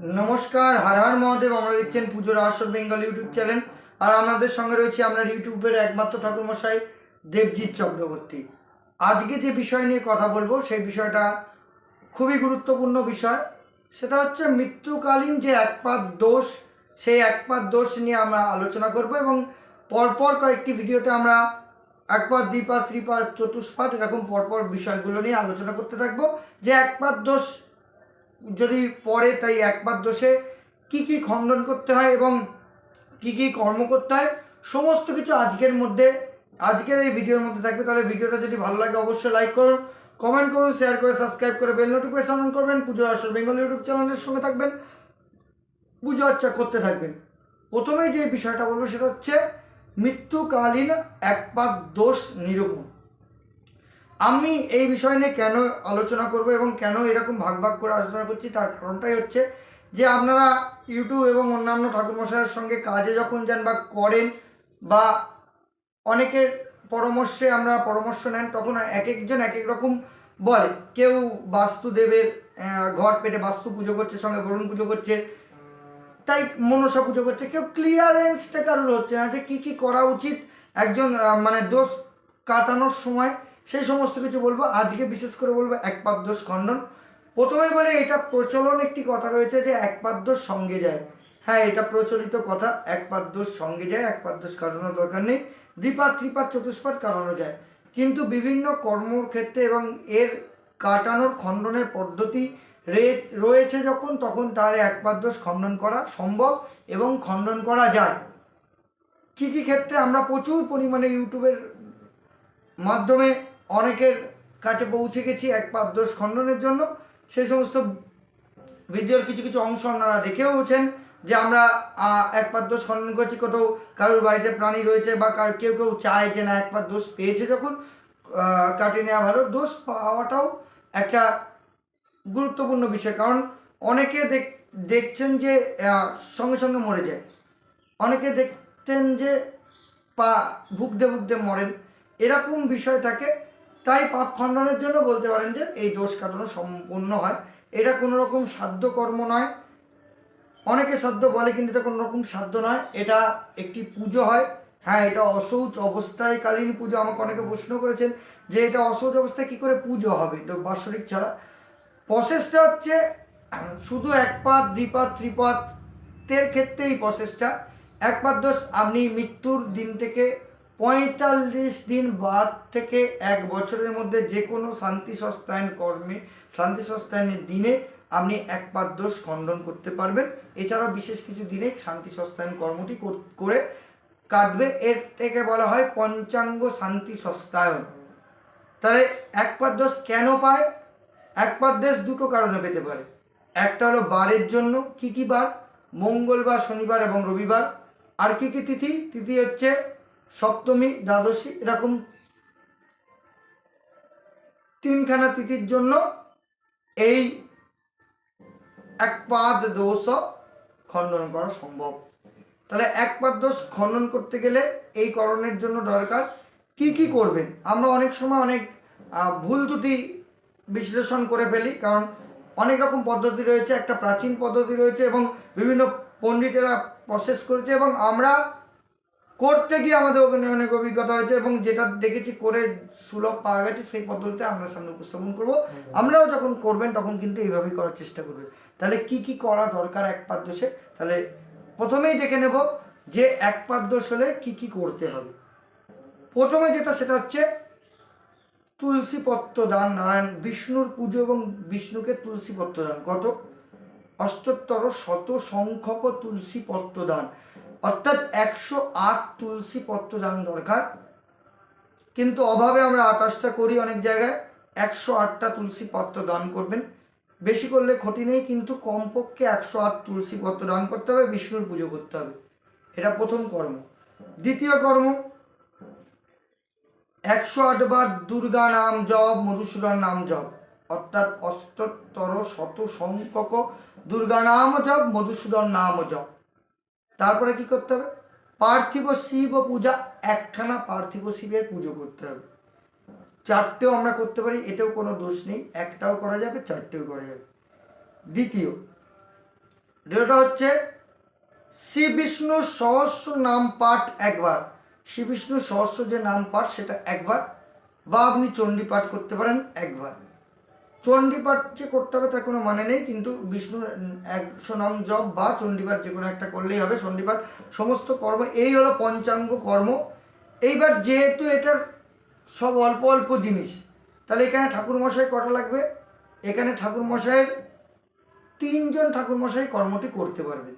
নমস্কার, হার হার মহাদেব, আমরা দেখছেন পুজোর আসর বেঙ্গল ইউটিউব চ্যানেল। আর আমাদের সঙ্গে রয়েছে আমরা ইউটিউবের একমাত্র ঠাকুরমশাই, দেবজিৎ চক্রবর্তী। আজকে যে বিষয় নিয়ে কথা বলব, সেই বিষয়টা খুবই গুরুত্বপূর্ণ বিষয়। সেটা হচ্ছে মৃত্যুকালীন যে একপাত দোষ, সেই একপাত দোষ নিয়ে আমরা আলোচনা করব এবং পরপর কয়েকটি ভিডিওতে আমরা একপাত, দ্বিপাত, ত্রিপাত, চতুষ্পাত, এরকম পরপর বিষয়গুলো নিয়ে আলোচনা করতে থাকব। যে একপাত দোষ যদি পড়ে তাই একবার দোষে কি কি খণ্ডন করতে হয় এবং কি কি কর্ম করতে হয়, সমস্ত কিছু আজকের মধ্যে, আজকের এই ভিডিওর মধ্যে থাকবে। তাহলে ভিডিওটা যদি ভালো লাগে অবশ্যই লাইক করুন কমেন্ট করুন শেয়ার করে সাবস্ক্রাইব করে বেল নোটিফিকেশন অন করবেন। পুজোর আসর বেঙ্গল ইউটিউব চ্যানেলের সঙ্গে থাকবেন। পুজো আর্চা করতে থাকবেন। প্রথমেই যে বিষয়টা বলব সেটা হচ্ছে, মৃত্যুকালীন একপাত দোষ নিরূপণ। আমি এই বিষয় নিয়ে কেন আলোচনা করব এবং কেন এরকম ভাগ ভাগ করে আলোচনা করছি, তার কারণটাই হচ্ছে যে আপনারা ইউটিউব এবং অন্যান্য ঠাকুরমশাইয়ের সঙ্গে কাজে যখন যান বা করেন বা অনেকের পরামর্শে আমরা পরামর্শ নেন, তখন এক একজন এক এক রকম বলে। কেউ বাস্তুদেবের ঘর পেটে বাস্তু পুজো করছে, সঙ্গে বরুণ পুজো করছে, তাই মনসা পুজো করছে। কেউ ক্লিয়ারেন্সটা কারোর হচ্ছে না যে কী কী করা উচিত, একজন মানে দোষ কাটানোর সময় সেই সমস্ত কিছু বলব। আজকে বিশেষ করে বলব একপাত দোষ খণ্ডন। প্রথমে বলে, এটা প্রচলন একটি কথা রয়েছে যে একপাত দোষ সঙ্গে যায়। হ্যাঁ এটা প্রচলিত কথা একপাত দোষ সঙ্গে যায় একপাত দোষ কাটানোর দরকার নেই। দ্বিপাত, ত্রিপাত, চতুষ্পাত কাটানো যায়। কিন্তু বিভিন্ন কর্মক্ষেত্রে এবং এর কাটানোর খণ্ডনের পদ্ধতি রে- রয়েছে যখন, তখন তার একপাত দোষ খণ্ডন করা সম্ভব এবং খণ্ডন করা যায়। কী কী ক্ষেত্রে আমরা প্রচুর পরিমাণে ইউটিউবের মাধ্যমে অনেকের কাছে পৌঁছে গেছি এক পাপ দোষ খণ্ডনের জন্য। সেই সমস্ত ভিডিওর কিছু কিছু অংশ আপনারা দেখেওছেন যে আমরা এক পাত দোষ খণ্ডন করছি। কোথাও কারোর বাড়িতে প্রাণী রয়েছে বা কার, কেউ কেউ চায় যে না, এক পাত দোষ পেয়েছে যখন কাটিয়ে নেওয়া ভালো। দোষ পাওয়াটাও একটা গুরুত্বপূর্ণ বিষয়। কারণ অনেকে দেখ, দেখছেন যে সঙ্গে সঙ্গে মরে যায়। অনেকে দেখছেন যে, পা ভুগতে ভুগতে মরেন। এরকম বিষয় থাকে তাই পাপ খণ্ডনের জন্য বলতে পারেন যে এই দোষ কাটানো সম্পূর্ণ হয়। এটা কোনো রকম সাধ্য কর্ম নয়। অনেকে সাধ্য বলে, কিন্তু এটা কোনো রকম সাধ্য নয়। এটা একটি পুজো হয়। হ্যাঁ এটা অসৌচ অবস্থায় কালীন পুজো, আমাকে অনেকে প্রশ্ন করেছেন যে এটা অসৌচ অবস্থায় কী করে পুজো হবে? এটা বাৎসরিক ছাড়া। প্রসেসটা হচ্ছে, শুধু এক পাত দ্বিপাত ত্রিপাতের ক্ষেত্রে এই প্রসেসটা। এক পাত দোষ, আপনি মৃত্যুর দিন থেকে পঁয়তাল্লিশ দিন বাদ থেকে এক বছরের মধ্যে যে কোনো শান্তি সস্তায়ন কর্মে, শান্তি সস্তায়নের দিনে আপনি এক পাত দোষ খণ্ডন করতে পারবেন। এছাড়াও বিশেষ কিছু দিনে শান্তি সস্তায়ন কর্মটি করে কাটবে। এর থেকে বলা হয় পঞ্চাঙ্গ শান্তি সস্তায়ন। তাহলে এক পাত দোষ কেন পায়? এক পাত দোষ দুটো কারণে পেতে পারে। একটা হলো বারের জন্য কি কি বার? মঙ্গলবার, শনিবার এবং রবিবার। আর কি কি তিথি? তিথি হচ্ছে সপ্তমী, দ্বাদশী এরকম তিনখানা তিথির জন্য এই এক পাদ দোষ খণ্ডন করা সম্ভব। তাহলে এক পাদ দোষ খণ্ডন করতে গেলে এই করণের জন্য দরকার কি কি করবেন? আমরা অনেক সময় অনেক ভুল ত্রুটি বিশ্লেষণ করে ফেলি, কারণ অনেক রকম পদ্ধতি রয়েছে, একটা প্রাচীন পদ্ধতি রয়েছে এবং বিভিন্ন পণ্ডিতেরা প্রসেস করেছে এবং আমরা করতে গিয়ে আমাদের ওখানে অনেক অভিজ্ঞতা হয়েছে এবং যেটা দেখেছি করে সুলভ পাওয়া গেছে সেই পদ্ধতিতে আমরা সামনে উপস্থাপন করব। আমরাও যখন করবেন তখন কিন্তু এইভাবেই করার চেষ্টা করবেন। তাহলে কি কি করা দরকার এক পাত দোষে? তাহলে প্রথমেই দেখে নেব যে এক পাত দোষ হলে কী কী করতে হবে। প্রথমে যেটা সেটা হচ্ছে তুলসী পত্র দান নারায়ণ বিষ্ণুর পুজো এবং বিষ্ণুকে তুলসী পত্র দান কত? অষ্টোত্তর শত সংখ্যক তুলসী পত্র দান অর্থাৎ একশো আট তুলসী পত্র দান দরকার। কিন্তু অভাবে আমরা আঠাশটা করি অনেক জায়গায়, একশো আটটা তুলসী পত্র দান করবেন। বেশি করলে ক্ষতি নেই, কিন্তু কমপক্ষে একশো আট তুলসী পত্র দান করতে হবে, বিষ্ণুর পুজো করতে হবে। এটা প্রথম কর্ম। দ্বিতীয় কর্ম, একশো আট বার দুর্গা নাম জপ, মধুসূদন নাম জপ। অর্থাৎ অষ্টোত্তর শত সংখ্যক দুর্গা নাম জপ, মধুসূদন নাম জপ। তারপরে কি করতে হবে? পার্থিব শিব পূজা, একখানা পার্থিব শিবের পুজো করতে হবে। চারটেও আমরা করতে পারি এটাও কোনো দোষ নেই, একটাও করা যাবে, চারটেও করা যাবে। দ্বিতীয় দ্বিতীয়টা হচ্ছে, শ্রী বিষ্ণু সহস্র নাম পাঠ একবার। শ্রী বিষ্ণু সহস্র যে নাম পাঠ, সেটা একবার। বা আপনি চণ্ডী পাঠ করতে পারেন একবার। চণ্ডী পাঠ যে করতে হবে, তার কোনো মানে নেই, কিন্তু বিষ্ণুর একশো নাম জপ বা চণ্ডী পাঠ যে কোনো একটা করলেই হবে চণ্ডী পাঠ সমস্ত কর্ম, এই হলো পঞ্চাঙ্গ কর্ম। এইবার যেহেতু এটার সব অল্প অল্প জিনিস, তাহলে এখানে ঠাকুরমশাই কটা লাগবে? এখানে ঠাকুরমশাইয়ের তিনজন ঠাকুরমশাই কর্মটি করতে পারবে।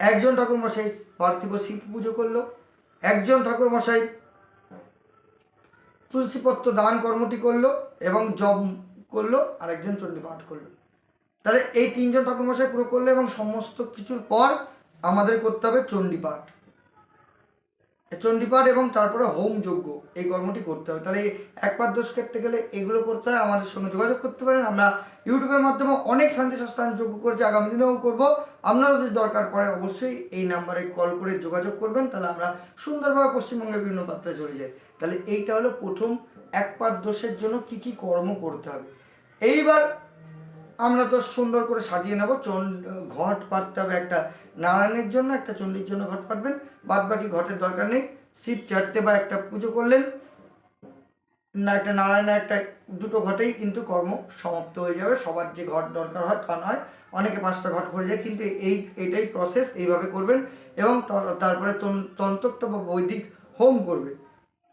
একজন ঠাকুরমশাই পার্থিব শিব পুজো করল, একজন ঠাকুরমশাই তুলসীপত্র দান কর্মটি করল এবং জব করল আর একজন চণ্ডীপাঠ করল। তাহলে এই তিনজন ঠাকুরমশাই পুরো করল এবং সমস্ত কিছুর পর আমাদের করতে হবে চণ্ডীপাঠ। চণ্ডীপাঠ এবং তারপরে হোম যজ্ঞ, এই কর্মটি করতে হবে। তাহলে একবার দোষ কাটতে গেলে এগুলো করতে হয়, আমাদের সঙ্গে যোগাযোগ করতে পারেন। আমরা ইউটিউবের মাধ্যমে অনেক শান্তি সস্থান যোগ্য করেছি, আগামী দিনেও করব। আপনারা যদি দরকার পড়ে, অবশ্যই এই নাম্বারে কল করে যোগাযোগ করবেন, তাহলে আমরা সুন্দরভাবে পশ্চিমবঙ্গের বিভিন্ন পাত্রে চলে যাই। তাহলে এইটা হলো প্রথম একবার দোষের জন্য কি কি কর্ম করতে হবে। এইবার আমরা তো সুন্দর করে সাজিয়ে নেব ঘট পাততে হবে একটা নারায়ণের জন্য, একটা চণ্ডীর জন্য ঘট পাতবেন বাদ বাকি ঘটের দরকার নেই। শিব চারটে বা একটা পুজো করলেন না একটা নারায়ণের একটা দুটো ঘটেই কিন্তু কর্ম সমাপ্ত হয়ে যাবে। সবার যে ঘট দরকার হয় তা নয়। অনেকে পাঁচটা ঘট করে যায়, কিন্তু এই এইটাই প্রসেস এইভাবে করবেন এবং তারপরে তন- তন্ত্রোক্ত বা বৈদিক হোম করবে।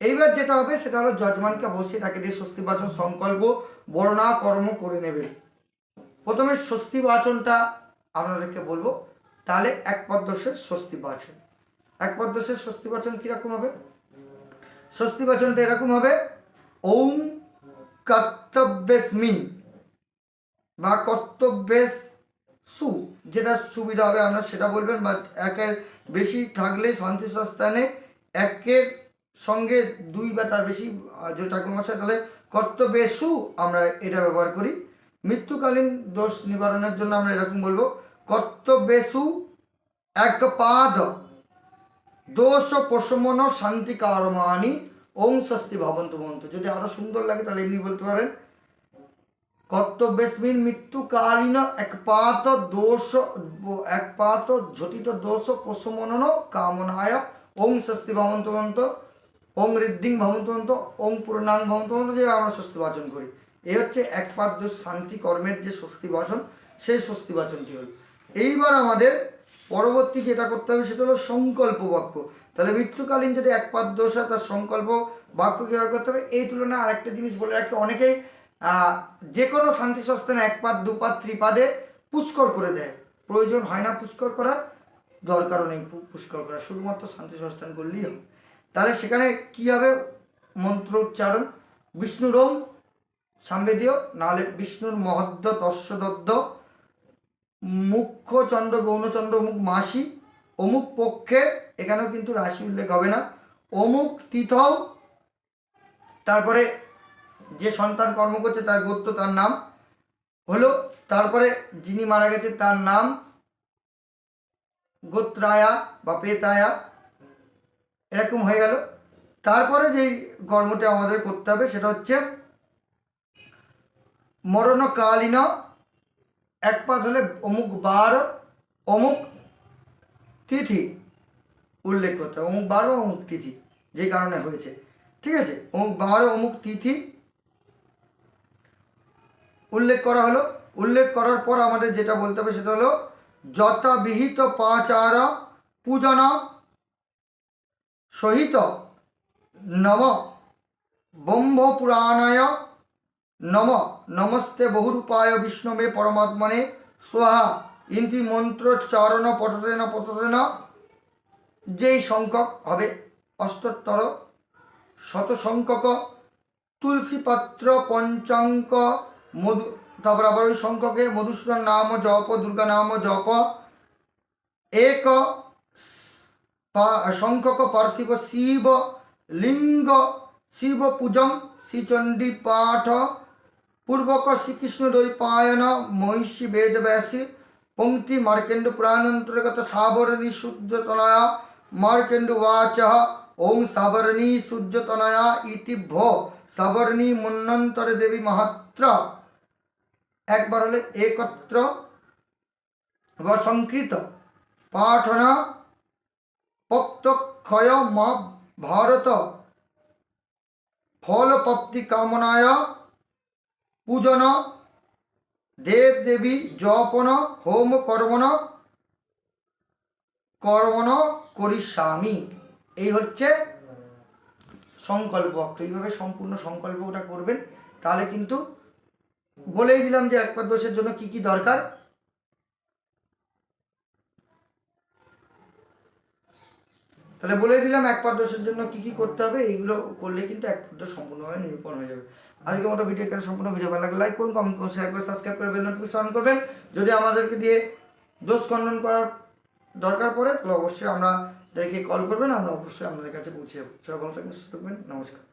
এইবার যেটা হবে সেটা হলো যজমানকে বসিয়ে তাকে দিয়ে স্বস্তি বাচন সংকল্প, বর্ণা, কর্ম করে নেবেন। প্রথমে স্বস্তি বাচনটা আপনাদেরকে বলব। তাহলে এক পদ্মসের স্বস্তি বাচন এক পদ্মসের স্বস্তি বাচন কীরকম হবে? স্বস্তি বাচনটা এরকম হবে ওম কর্তব্যস্মিন বা কর্তব্যেস সু, যেটা সুবিধা হবে আপনার সেটা বলবেন বা একের বেশি থাকলে শান্তি সস্থানে একের সঙ্গে দুই বা তার বেশি যে ঠাকুরমশাই, তাহলে কর্তব্যেসু আমরা এটা ব্যবহার করি। মৃত্যুকালীন দোষ নিবারণের জন্য আমরা এরকম বলব, কর্তব্যেসু এক পাদ দোষ প্রশমন শান্তি কারমানি ওং স্বস্তি ভবন্ত ভবন্ত। যদি আরও সুন্দর লাগে, তাহলে এমনি বলতে পারেন। কর্তব্যস্মিন মৃত্যুকালীন একপাত দোষ, একপাত ঝটিত দোষ প্রশমনন কামনায়। ওং স্বস্তি ভবন্ত ভবন্ত ওং ঋদ্ধিং ভবন্ত ভবন্ত ওং পূর্ণাং ভবন্ত ভবন্ত, যে আমরা স্বস্তি বাচন করি। এই হচ্ছে একপাত দোষ শান্তি কর্মের যে স্বস্তি বাচন, সেই স্বস্তি বাচনটি হল। এইবার আমাদের পরবর্তী যেটা করতে হবে সেটা হলো সংকল্প বাক্য। তাহলে মৃত্যুকালীন যদি একপাত দোষ হয়, তার সংকল্প বাক্য কীভাবে করতে হবে? এই তুলনায় আরেকটা জিনিস বলে রাখি, অনেকেই যে কোনো শান্তি সস্থানে একপাত দুপাত ত্রিপাদে পুষ্কর করে দেয়। প্রয়োজন হয় না পুষ্কর করার, দরকারও নেই পুষ্কর করা শুধুমাত্র শান্তি সস্থান করলেই হবে। তাহলে সেখানে কি হবে? মন্ত্র উচ্চারণ বিষ্ণুর ওম সাম্বেদীয় নাহলে বিষ্ণুর মহদ্দ তস্যদদ্দ মুখ্য চন্দ্র গৌণচন্দ্র অমুক মাসি, অমুক পক্ষে, এখানেও কিন্তু রাশি উল্লেখ হবে না। অমুক তিথল, তারপরে যে সন্তান কর্ম করছে তার গোত্র, তার নাম হলো, তারপরে যিনি মারা গেছে তার নাম গোত্রায়া বা পেতায়া, এরকম হয়ে গেল। তারপরে যেই কর্মটা আমাদের করতে হবে, সেটা হচ্ছে মরণকালীন এক পাত হলে অমুক বার, অমুক তিথি উল্লেখ করতে হবে। অমুক বার অমুক তিথি, যে কারণে হয়েছে। ঠিক আছে? অমুক বার, অমুক তিথি উল্লেখ করা হলো। উল্লেখ করার পর আমাদের যেটা বলতে হবে সেটা হলো, যথাবিহিত পাচার পূজন সহিত নম ব্রহ্ম পুরাণায় নম, নমস্তে বহুরূপায় বিষ্ণবে পরমাত্মনে স্বাহা, ইন্তি মন্ত্রোচ্চারণ পঠতেন পঠতেন। যেই সংখ্যক হবে অষ্টোত্তর শত সংখ্যক তুলসী পাত্র পঞ্চাঙ্ক মধু, তারপর আবার ওই সংখ্যকে মধুসূদন নাম জপ, দুর্গা নাম জপ। এক সংখ্যক পার্থিব শিব, লিঙ্গ, শিব পূজং শ্রীচণ্ডী পাঠ। পূর্বক শ্রীকৃষ্ণ দৈপায়ন মহিষী বেদব্যাসী পঙ্ক্তি মার্কেন্ড পুরাণান্তর্গত সাবরণী সূর্যতনয়া মার্কেন্ড উচ ওং সাবরণী সূর্যতনয়া ইতি ভো সাবরণী মন্বন্তর দেবী মাহাত্র। একবার হলে একত্র বা সংকৃত পাঠন প্রত্যক্ষয় মা ভারত ফলপ্রাপ্তি কামনায় পূজন দেব দেবী জপন হোম কর্মণ কর্মণ করিস্বামী এই হচ্ছে সংকল্প। এইভাবে সম্পূর্ণ সংকল্পটা করবেন, তাহলে কিন্তু বলেই দিলাম যে একবার দোষের জন্য কি কি দরকার। তাহলে বলে দিলাম এক পাঠ দোষের জন্য কি কি করতে হবে, এইগুলো করলে কিন্তু এক পাঠ সম্পূর্ণভাবে নিরূপণ হয়ে যাবে। আজকে মতো ভিডিও এখানে সম্পূর্ণ ভিডিও? ভালো লাগলে লাইক করুন কমেন্ট করুন শেয়ার করে সাবস্ক্রাইব করে বেল নোটিফিকেশন করবেন। যদি আমাদেরকে দিয়ে দোষ খণ্ডন করার দরকার পড়ে, তাহলে অবশ্যই আমরা দেখে কল করবেন, আমরা অবশ্যই আপনাদের কাছে পৌঁছে যাব। সবাই ভালো থাকবেন, সুস্থ থাকবেন, নমস্কার।